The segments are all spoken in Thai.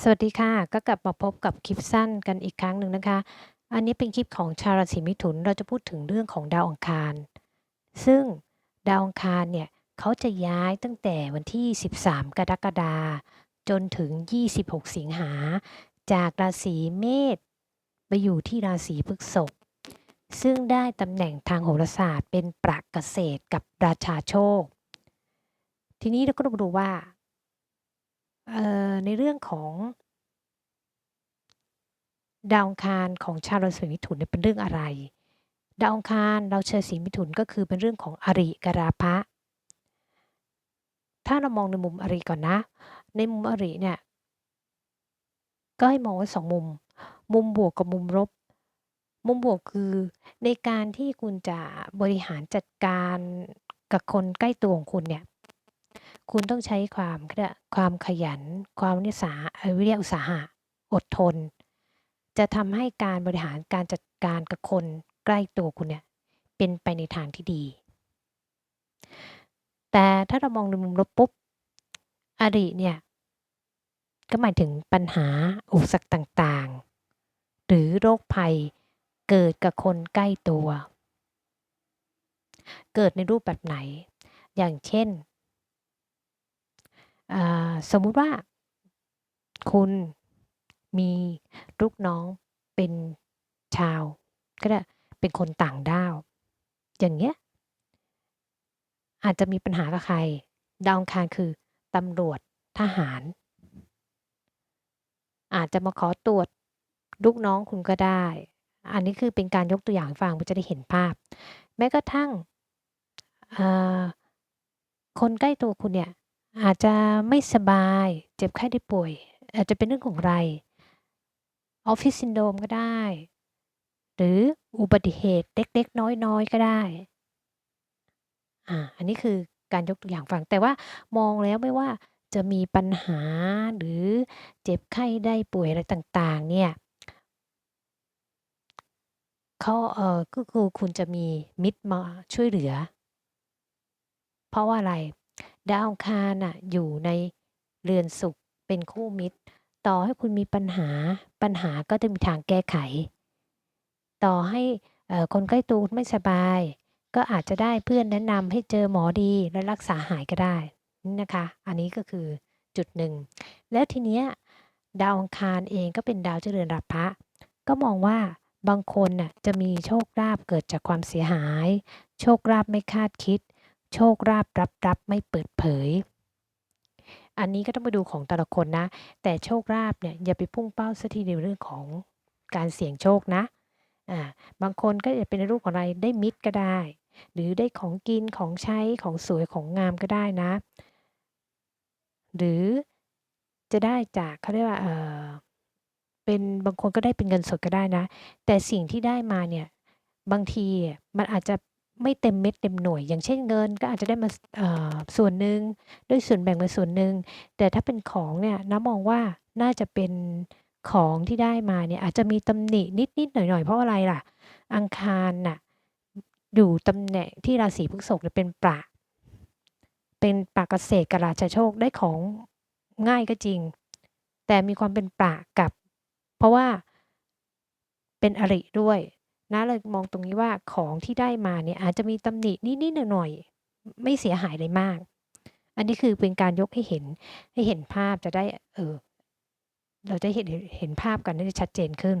สวัสดีค่ะ ก็กลับมาพบกับคลิปสั้นกันอีกครั้งหนึ่งนะคะ อันนี้เป็นคลิปของชาวราศีมิถุน เราจะพูดถึงเรื่องของดาวอังคาร ซึ่งดาวอังคารเนี่ยเขาจะย้ายตั้งแต่วันที่ 13 กรกฎาคมจนถึง 26 สิงหา จากราศีเมษไปอยู่ที่ราศีพฤษภ ซึ่งได้ตำแหน่งทางโหราศาสตร์เป็นประเกษตรกับราชาโชค ทีนี้เราก็ต้องดูว่า เอ่อในเรื่องของ ดาวอังคารของชาวราศีมิถุนเนี่ยเป็นเรื่องอะไร ดาวอังคารเราเชิญสีมิถุนก็คือเป็นเรื่องของอริกราภะถ้าเรามองในมุมอริก่อนนะ ในมุมอริเนี่ย ก็ให้มองไว้สองมุม มุมบวกกับมุมลบ มุมบวกคือในการที่คุณจะบริหารจัดการกับคนใกล้ตัวของคุณเนี่ย คุณต้องใช้ความความขยัน ความวิสาเอ่อวิริยะอุตสาหะ อดทน จะทำให้การบริหารการจัดการกับคนใกล้ตัวคุณเนี่ยเป็นไปในทางที่ดี แต่ถ้าเรามองในมุมลบปุ๊บอริเนี่ยก็หมายถึงปัญหาอุปสรรคต่างๆ หรือโรคภัยเกิดกับคนใกล้ตัว เกิดในรูปแบบไหน อย่างเช่น สมมุติว่า คุณมีลูกน้องเป็นชาว ก็ได้เป็นคนต่างด้าว อย่างเงี้ย อาจจะมีปัญหากับใคร ดาวองคารคือตำรวจทหาร อาจจะมาขอตรวจลูกน้องคุณก็ได้ อันนี้คือเป็นการยกตัวอย่างฟังเพื่อจะได้เห็นภาพ แม้กระทั่งคนใกล้ตัวคุณเนี่ย อาจจะไม่สบาย เจ็บไข้ได้ป่วย อาจจะเป็นเรื่องของไร Office Syndrome ก็ได้ หรืออุบัติเหตุเล็กๆ น้อยๆ ก็ได้ อ่า อันนี้คือการยกตัวอย่างฟัง แต่ว่ามองแล้วไม่ว่าจะมีปัญหาหรือเจ็บไข้ได้ป่วยอะไรต่างๆ เนี่ยเขาเออก็คือคุณจะมีมิตรมาช่วยเหลือ เพราะว่าอะไร ดาวอังคารน่ะอยู่ในเรือนศุกร์เป็นคู่มิตร ต่อให้คุณมีปัญหาปัญหาก็จะมีทางแก้ไข ต่อให้คนใกล้ตัวไม่สบาย ก็อาจจะได้เพื่อนแนะนำให้เจอหมอดีและรักษาหายก็ได้นี่นะคะ อันนี้ก็คือจุดหนึ่ง แล้วทีเนี้ยดาวอังคารเองก็เป็นดาวเจริญราภะก็มองว่าบางคนน่ะจะมีโชคลาภเกิดจากความเสียหาย โชคลาภไม่คาดคิด โชคลาภลับๆไม่เปิดเผย อันนี้ก็ต้องไปดูของแต่ละคนนะ แต่โชคลาภเนี่ยอย่าไปพุ่งเป้าเสียทีเดียวเรื่องของการเสี่ยงโชคนะอ่าบางคนก็จะเป็นรูปของอะไรได้มิตรก็ได้ หรือได้ของกินของใช้ของสวยของงามก็ได้นะ หรือจะได้จากเขาเรียกว่าเออเป็นบางคนก็ได้เป็นเงินสดก็ได้นะ แต่สิ่งที่ได้มาเนี่ยบางทีมันอาจจะ ไม่เต็มเม็ดเต็มหน่วย อย่างเช่นเงินก็อาจจะได้มาสเอ่อส่วนหนึ่งด้วยส่วนแบ่งมาส่วนหนึ่งแต่ถ้าเป็นของเนี่ยน้ามองว่าน่าจะเป็นของที่ได้มาเนี่ยอาจจะมีตำหนินิดๆหน่อยๆ เพราะอะไรล่ะ อังคารน่ะอยู่ตำแหน่งที่ราศีพฤษภเนี่ยเป็นประเป็นประเกษตรกับราชาโชคได้ของง่ายก็จริง แต่มีความเป็นประกับ เพราะว่าเป็นอริด้วย นะเลยมองตรงนี้ว่าของที่ได้มาเนี่ยอาจจะมีตำหนินิดๆหน่อยๆไม่เสียหายอะไรมาก อันนี้คือเป็นการยกให้เห็นให้เห็นภาพจะได้เออเราจะเห็นเห็นภาพกันได้ชัดเจนขึ้น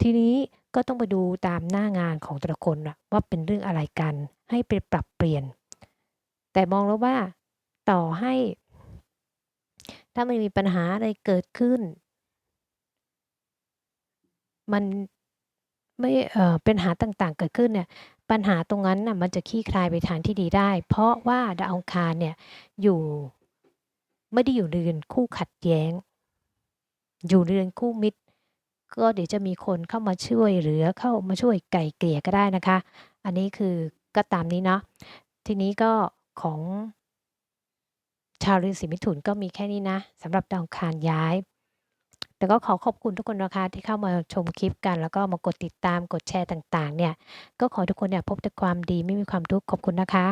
ทีนี้ก็ต้องไปดูตามหน้างานของแต่ละคนว่าเป็นเรื่องอะไรกัน ให้ไปปรับเปลี่ยน แต่มองแล้วว่าต่อให้ ถ้ามันมีปัญหาอะไรเกิดขึ้น มัน ไม่เปัญหาต่างๆ เกิดขึ้นเนี่ยปัญหาตรงนั้นน่ะมันจะคลี่คลายไปทางที่ดีได้ เพราะว่าดาวองคารเนี่ยอยู่ไม่ได้อยู่เรือนคู่ขัดแย้ง อยู่เรือนคู่มิตร ก็เดี๋ยวจะมีคนเข้ามาช่วยเหลือเข้ามาช่วยไกล่เกลี่ยก็ได้นะคะ อันนี้คือก็ตามนี้เนาะทีนี้ก็ของชาวเราศีมิถุนก็มีแค่นี้นะสำหรับดาวองคารย้าย แต่ก็ขอขอบคุณทุกคนนะคะที่เข้ามาชมคลิปกัน แล้วก็มากดติดตามกดแชร์ต่างๆ เนี่ย ก็ขอทุกคนเนี่ยพบแต่ความดีไม่มีความทุกข์ขอบคุณนะคะ